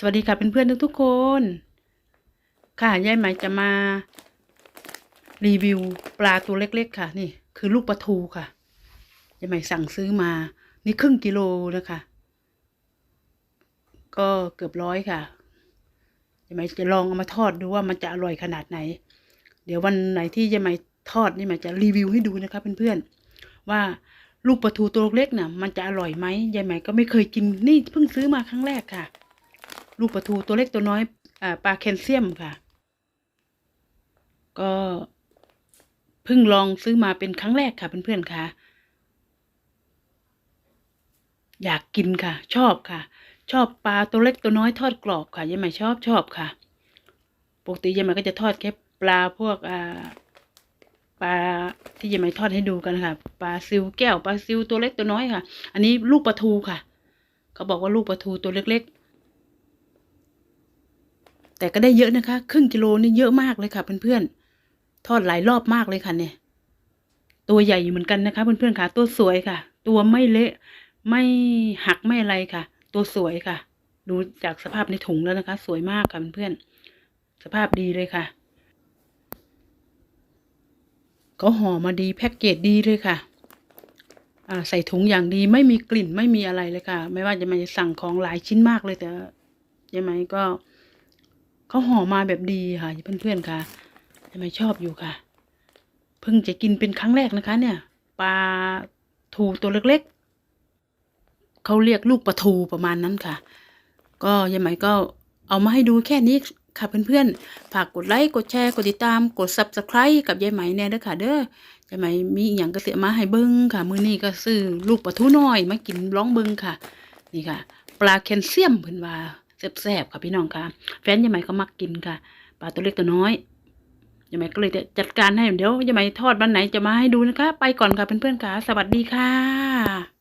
สวัสดีค่ะเพื่อนๆทุกๆคน ค่ะยายไหมจะมา รีวิวปลาตัวเล็ก ๆ ค่ะ นี่คือลูกปลาทูค่ะยายไหมสั่งซื้อมา นี่ครึ่งกิโลนะคะ ก็เกือบร้อยค่ะยายไหมจะลองเอามาทอดดูว่ามันจะอร่อยขนาดไหน เดี๋ยววันไหนที่ยายไหมทอดนี่ไหมจะรีวิวให้ดูนะคะเพื่อนๆว่าลูกปลาทูตัวเล็กๆน่ะ มันจะอร่อยไหมยายไหมก็ไม่เคยกินนี่เพิ่งซื้อมาครั้งแรกค่ะ ลูกปลาทูตัวเล็กตัวน้อยอปลาแคลเซียมค่ะ ก็เพิ่งลองซื้อมาเป็นครั้งแรกค่ะเพื่อนๆค่ะ อยากกินค่ะ ชอบค่ะ ชอบปลาตัวเล็กตัวน้อยทอดกรอบค่ะยายใหม่ชอบชอบค่ะ ปกติยายใหม่ก็จะทอดแค่ปลาพวกอ่าปลาที่ยายใหม่ทอดให้ดูกันค่ะปลาซิวแก้วปลาซิวตัวเล็กตัวน้อยค่ะ อันนี้ลูกปลาทูค่ะ เขาบอกว่าลูกปลาทูตัวเล็ก ๆ แต่ก็ได้เยอะนะคะ ครึ่งกิโลนี่เยอะมากเลยค่ะเพื่อนๆทอดหลายรอบมากเลยค่ะเนี่ย ตัวใหญ่อยู่เหมือนกันนะคะ เพื่อนๆค่ะ ตัวสวยค่ะ ตัวไม่เละไม่หักไม่อะไรค่ะ ตัวสวยค่ะ ดูจากสภาพในถุงแล้วนะคะ สวยมากค่ะเพื่อนๆสภาพดีเลยค่ะก็ห่อมาดีแพ็กเกจดีเลยค่ะใส่ถุงอย่างดีไม่มีกลิ่นไม่มีอะไรเลยค่ะ ไม่ว่าจะมาสั่งของหลายชิ้นมากเลยแต่ยังไงก็ เขาห่อมาแบบดีค่ะเพื่อนๆค่ะยังไงชอบอยู่ค่ะ เพิ่งจะกินเป็นครั้งแรกนะคะ เนี่ยปลาทูตัวเล็กๆเขาเรียกลูกปลาทูประมาณนั้นค่ะ ก็ยายไหมก็เอามาให้ดูแค่นี้ค่ะเพื่อนๆ ฝากกดไลค์ กดแชร์ กดติดตาม กด subscribe กับยายไหมแน่เด้อค่ะ เด้อยายไหมมีอย่างก็เสียมาให้เบิ้งค่ะ มื้อนี้ก็ซื้อลูกปลาทูน้อย มากินร้องเบิ้งค่ะ นี่ค่ะ ปลาแคลเซียมเพิ่นว่า แซ่บๆค่ะพี่น้องค่ะ แฟนยายไหมก็มักกินค่ะปลาตัวเล็กตัวน้อยยายไหมก็เลยจะจัดการให้เดี๋ยวยายไหมทอดวันไหนจะมาให้ดูนะคะ ไปก่อนค่ะเพื่อนๆค่ะ สวัสดีค่ะ